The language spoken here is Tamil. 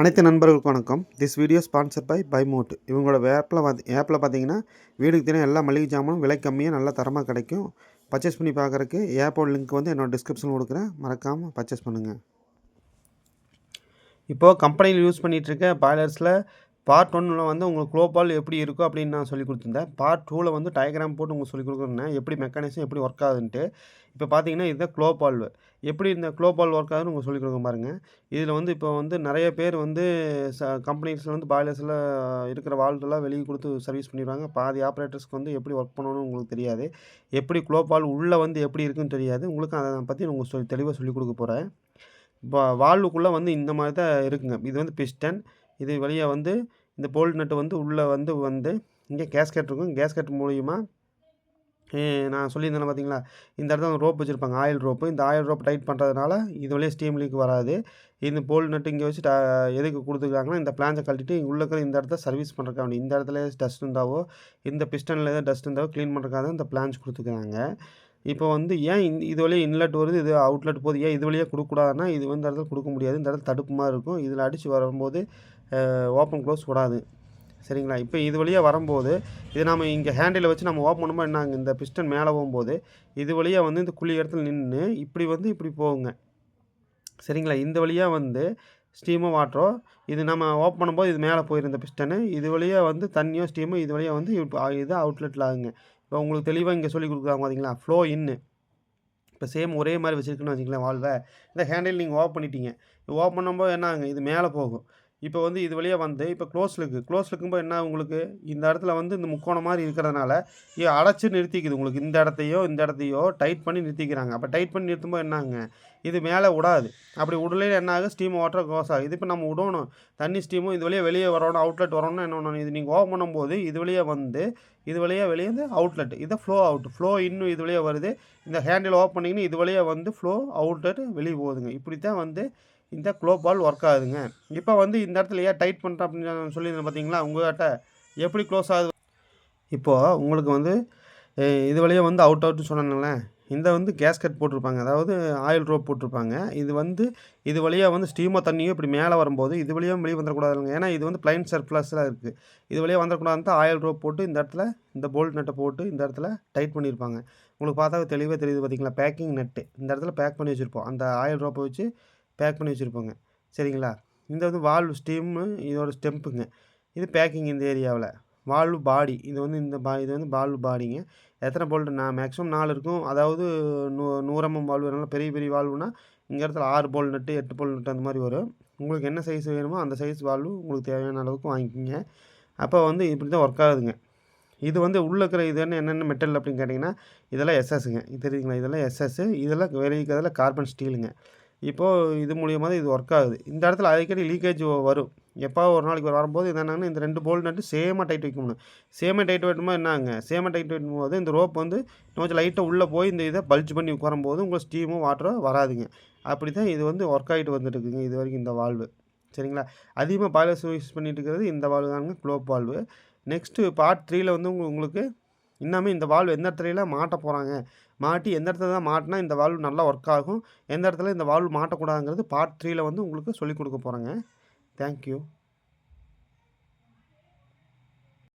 அனைத்து நண்பர்களுக்கும் வணக்கம். This video sponsor by by mode இவங்களோட ஆப்பில் பார்த்து ஆப்பில் பார்த்தீங்கன்னா வீடுக்கு தினம் எல்லா மளிகை ஜாமானும் விலை கம்மியாக நல்லா தரமாக கிடைக்கும். பர்ச்சேஸ் பண்ணி பார்க்குறக்கு ஏப்போட லிங்க் வந்து என்னோடய டிஸ்கிரிப்ஷனில் கொடுக்குறேன். மறக்காமல் பர்ச்சேஸ் பண்ணுங்கள் இப்போது கம்பெனியில் யூஸ் பண்ணிகிட்ருக்க பாய்லர்ஸில் பார்ட் ஒன்னில் வந்து உங்களுக்கு குளோபால் எப்படி இருக்கும் அப்படின்னு நான் சொல்லி கொடுத்துருந்தேன். பார்ட் டூவில் வந்து டயக்ராம் போட்டு உங்களுக்கு சொல்லி கொடுக்குறேன். எப்படி மெக்கானிசம் எப்படி ஒர்க் ஆகுதுன்ட்டு. இப்போ பார்த்தீங்கன்னா இதுதான் க்ளோபால் எப்படி இந்த க்ளோபால் ஒர்க் ஆகுதுன்னு உங்களுக்கு சொல்லி கொடுக்க பாருங்கள் இதில் வந்து இப்போ வந்து நிறைய பேர் வந்து ச கம்பெனிஸில் வந்து பாய்லர்ஸில் இருக்கிற வால்வெல்லாம் வெளியே கொடுத்து சர்வீஸ் பண்ணிடுவாங்க. பாதி ஆப்ரேட்டர்ஸ்க்கு வந்து எப்படி ஒர்க் பண்ணணும்னு உங்களுக்கு தெரியாது. எப்படி க்ளோபால் உள்ளே வந்து எப்படி இருக்குன்னு தெரியாது. உங்களுக்கு அதை பற்றி நான் உங்களுக்கு சொல்லி தெளிவாக சொல்லிக் கொடுக்க போகிறேன் இப்போ வால்வுக்குள்ளே வந்து இந்த மாதிரி தான் இருக்குங்க. இது வந்து பிஸ்டன் இது வழியாக வந்து இந்த போல்ட் நட்டு வந்து உள்ளே வந்து வந்து இங்கே கேஸ்கெட் இருக்கும். கேஸ்கெட் மூலிமா நான் சொல்லியிருந்தேன் பார்த்தீங்களா? இந்த இடத்துல ரோப் வச்சுருப்பாங்க ஆயில் ரோப்பு. இந்த ஆயில் ரோப் டைட் பண்ணுறதுனால இது வழியாக ஸ்டீம் லீக் வராது. இந்த போல் நட்டு இங்கே வச்சு எதுக்கு கொடுத்துருக்காங்கன்னா இந்த பிளான்ஸை கழட்டிட்டு உள்ளே இருக்கிற இந்த இடத்த சர்வீஸ் பண்ணுறக்காண்டி இந்த இடத்துல டஸ்ட் இருந்தாவோ இந்த பிஸ்டனில் ஏதாவது டஸ்ட் இருந்தாவோ க்ளீன் பண்ணுறக்காக இந்த பிளான்ஸ் கொடுத்துருக்காங்க. இப்போ வந்து ஏன் இந்த இது வழியாக இன்லெட் வருது இது அவுட்லெட் போகுது ஏன் இது வழியாக கொடுக்கக்கூடாதுன்னா இது வந்து இடத்துல கொடுக்க முடியாது. இந்த இடத்துல தடுப்பு மாதிரி இருக்கும். இதில் அடித்து வரும்போது ஓப்பன் க்ளோஸ் விடாது சரிங்களா? இப்போ இது வழியாக வரும்போது இது நம்ம இங்கே ஹேண்டில் வச்சு நம்ம ஓப்பன் பண்ணும்போது என்ன இந்த பிஸ்டன் மேலே போகும்போது இது வழியாக வந்து இந்த குழி இடத்துல நின்று இப்படி வந்து இப்படி போகுங்க. சரிங்களா? இந்த வழியாக வந்து ஸ்டீமோ வாட்டரோ இது நம்ம ஓப்பன் பண்ணும்போது இது மேலே போயிருந்த பிஸ்டனு இது வழியாக வந்து தண்ணியோ ஸ்டீமோ இது வழியாக வந்து இது அவுட்லெட்டில் ஆகுங்க. இப்போ உங்களுக்கு தெளிவாக இங்கே சொல்லி கொடுக்குறாங்க பார்த்தீங்களா ஃப்ளோ இன்னு இப்போ சேம் ஒரே மாதிரி வச்சுருக்குன்னு வச்சுக்கலாம் வாழ்வை இந்த ஹேண்டில் நீங்கள் ஓப்பன் பண்ணிட்டீங்க. ஓப்பன் பண்ணும்போது என்ன ஆகுங்க? இது மேலே போகும். இப்போ வந்து இது வழியாக வந்து இப்போ க்ளோஸ் இருக்குது க்ளோஸ் இருக்கும்போது என்ன உங்களுக்கு? இந்த இடத்துல வந்து இந்த முக்கோணம் மாதிரி இருக்கிறதுனால இது அடைச்சி நிறுத்திக்குது உங்களுக்கு. இந்த இடத்தையோ இந்த இடத்தையோ டைட் பண்ணி நிறுத்திக்கிறாங்க. அப்போ டைட் பண்ணி நிறுத்தும்போது என்னாங்க? இது மேலே விடாது அப்படி உடலையில் என்ன ஆகும் ஸ்டீம் வாட்டர் க்ளோஸ் ஆகுது. இது இப்போ நம்ம விடணும் தண்ணி ஸ்டீமும் இது வழியாக வெளியே வரணும் அவுட்லெட் வரணும்னு என்ன பண்ணணும்? இது நீங்கள் ஓப்பன் பண்ணும்போது இது வழியாக வந்து இது வழியாக வெளியே வந்து அவுட்லெட் இதை ஃப்ளோ அவுட் ஃப்ளோ இன்னும் இது வழியாக வருது. இந்த ஹேண்டில் ஓப்பன் பண்ணிங்கன்னா இது வழியாக வந்து ஃப்ளோ அவுட்லெட் வெளியே போகுதுங்க. இப்படி தான் வந்து இந்த பால் ஒர்க் ஆகுதுங்க. இப்போ வந்து இந்த இடத்துல ஏன் டைட் பண்ணுறேன் அப்படின்னு சொல்லியிருந்தேன் பார்த்தீங்களா உங்கள்கிட்ட எப்படி க்ளோஸ் ஆகுது? இப்போது உங்களுக்கு வந்து இது வழியாக வந்து அவுட் அவுட்னு சொன்னாங்களேன் இந்த வந்து கேஸ்கட் போட்டிருப்பாங்க. அதாவது ஆயில் ரோப் போட்டிருப்பாங்க. இது வந்து இது வழியாக வந்து ஸ்டீமோ தண்ணியும் இப்படி மேலே வரும்போது இது வழியாக வெளியே வந்துடக்கூடாதுங்க. ஏன்னா இது வந்து பிளைன் சர்ப்ளஸில் இருக்குது இது வழியாக வந்துடக்கூடாது ஆயில் ரோப் போட்டு இந்த இடத்துல இந்த போல்ட் நட்டை போட்டு இந்த இடத்துல டைட் பண்ணியிருப்பாங்க. உங்களுக்கு பார்த்தா தெளிவாக தெரியுது பார்த்தீங்களா பேக்கிங் நட்டு இந்த இடத்துல பேக் பண்ணி வச்சுருப்போம். அந்த ஆயில் ரோப்பை வச்சு பேக் பண்ணி வச்சுருப்போங்க. சரிங்களா? இந்த வந்து வால்வு ஸ்டீம்மு இதோட ஸ்டெம்புங்க இது பேக்கிங் இந்த ஏரியாவில் வால்வு பாடி இது வந்து இந்த பா இது வந்து வால்வு பாடிங்க எத்தனை போல்ட்டு நான் மேக்ஸிமம் நாலு இருக்கும். அதாவது நூ நூறம்பம் வால்வு நல்லா பெரிய பெரிய வால்வுனா இங்கே இடத்துல ஆறு போல் நட்டு எட்டு போல் நட்டு அந்த மாதிரி வரும். உங்களுக்கு என்ன சைஸ் வேணுமோ அந்த சைஸ் வால்வு உங்களுக்கு தேவையான அளவுக்கு வாங்கிக்கிங்க. அப்போ வந்து இப்படி தான் ஒர்க் ஆகுதுங்க. இது வந்து உள்ளே இருக்கிற இது என்ன என்னென்ன மெட்டல் அப்படின்னு கேட்டிங்கன்னா இதெல்லாம் எஸ்எஸ்ஸுங்க இது இதெல்லாம் எஸ்எஸ்ஸு இதெல்லாம் வெளியே கார்பன் ஸ்டீலுங்க இப்போது இது மூலியமாக தான் இது ஒர்க் ஆகுது. இந்த இடத்துல அடிக்கடி லீக்கேஜ் வரும். எப்போ ஒரு நாளைக்கு வரும்போது இது என்னென்னா இந்த ரெண்டு போல் நட்டு சேமாக டைட் வைக்கணும். சேமாக டைட் வைக்கும்போது என்னங்க? சேமாக டைட் வைக்கும்போது இந்த ரோப் வந்து கொஞ்சம் லைட்டாக உள்ளே போய் இந்த இதை பல்ஜ் பண்ணி உட்காரும்போது உங்களுக்கு ஸ்டீமும் வாட்டரும் வராதுங்க. அப்படி தான் இது வந்து ஒர்க் ஆகிட்டு வந்துட்டு இருக்குங்க இது வரைக்கும் இந்த வால்வு சரிங்களா? அதிகமாக பாய்லர்ஸ் யூஸ் பண்ணிட்டு இருக்கிறது இந்த வால்வு தாங்க க்ளோப் வால்வு நெக்ஸ்ட்டு பார்ட் த்ரீயில் வந்து உங்களுக்கு இன்னமே இந்த வால்வு எந்த இடத்துலலாம் மாட்ட போகிறாங்க மாட்டி எந்த இடத்துல தான் மாட்டினா இந்த வால்வ் நல்லா ஒர்க் ஆகும். எந்த இடத்துல இந்த வால்வ் மாட்டக்கூடாதுங்கிறது பார்ட் த்ரீயில் வந்து உங்களுக்கு சொல்லிக் கொடுக்க போகிறேங்க தேங்க்யூ